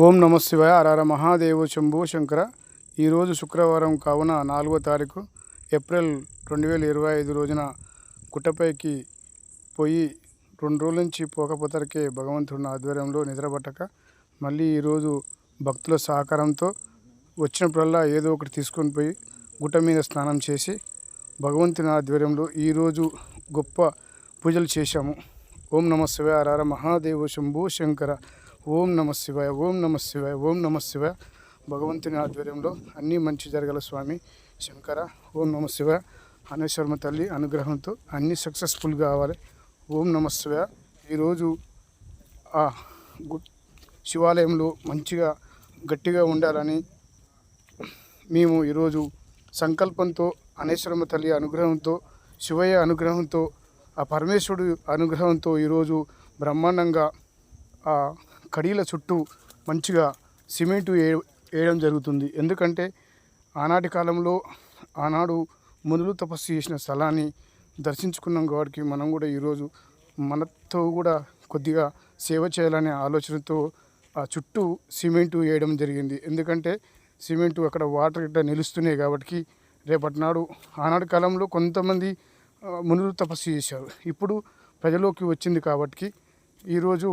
ఓం నమ శివాయ అరార మహాదేవ శంభో శంకర. ఈరోజు శుక్రవారం కావున నాలుగో తారీఖు ఏప్రిల్ రెండు వేల ఇరవై ఐదు రోజున గుట్టపైకి పోయి రెండు రోజుల నుంచి పోకపోతరికే భగవంతుడి ఆధ్వర్యంలో నిద్రపట్టక మళ్ళీ ఈరోజు భక్తుల సహకారంతో వచ్చినప్పుడల్లా ఏదో ఒకటి తీసుకొని పోయి గుట్ట మీద స్నానం చేసి భగవంతుని ఆధ్వర్యంలో ఈరోజు గొప్ప పూజలు చేశాము. ఓం నమ శివాయ అరార మహాదేవ శంభో శంకర. ఓం నమ శివాయ ఓం నమ శివాయ ఓం నమ శివాయ. భగవంతుని ఆధ్వర్యంలో అన్నీ మంచి జరగల స్వామి శంకర ఓం నమ శివ అనేశ్వర్మ తల్లి అనుగ్రహంతో అన్నీ సక్సెస్ఫుల్ కావాలి. ఓం నమ శివ ఈరోజు ఆ గు శివాలయంలో మంచిగా గట్టిగా ఉండాలని మేము ఈరోజు సంకల్పంతో అనేశ్వరమ్మ తల్లి అనుగ్రహంతో శివయ్య అనుగ్రహంతో ఆ పరమేశ్వరుడు అనుగ్రహంతో ఈరోజు బ్రహ్మాండంగా ఆ కడీల చుట్టూ మంచిగా సిమెంటు వేయడం జరుగుతుంది. ఎందుకంటే ఆనాటి కాలంలో ఆనాడు మునులు తపస్సు చేసిన స్థలాన్ని దర్శించుకున్నాం కాబట్టి మనం కూడా ఈరోజు మనతో కూడా కొద్దిగా సేవ చేయాలనే ఆలోచనతో ఆ చుట్టూ సిమెంటు వేయడం జరిగింది. ఎందుకంటే సిమెంటు అక్కడ వాటర్ ఇట్లా నిలుస్తున్నాయి కాబట్టి రేపటి నాడు ఆనాటి కాలంలో కొంతమంది మునులు తపస్సు చేశారు. ఇప్పుడు ప్రజలోకి వచ్చింది కాబట్టి ఈరోజు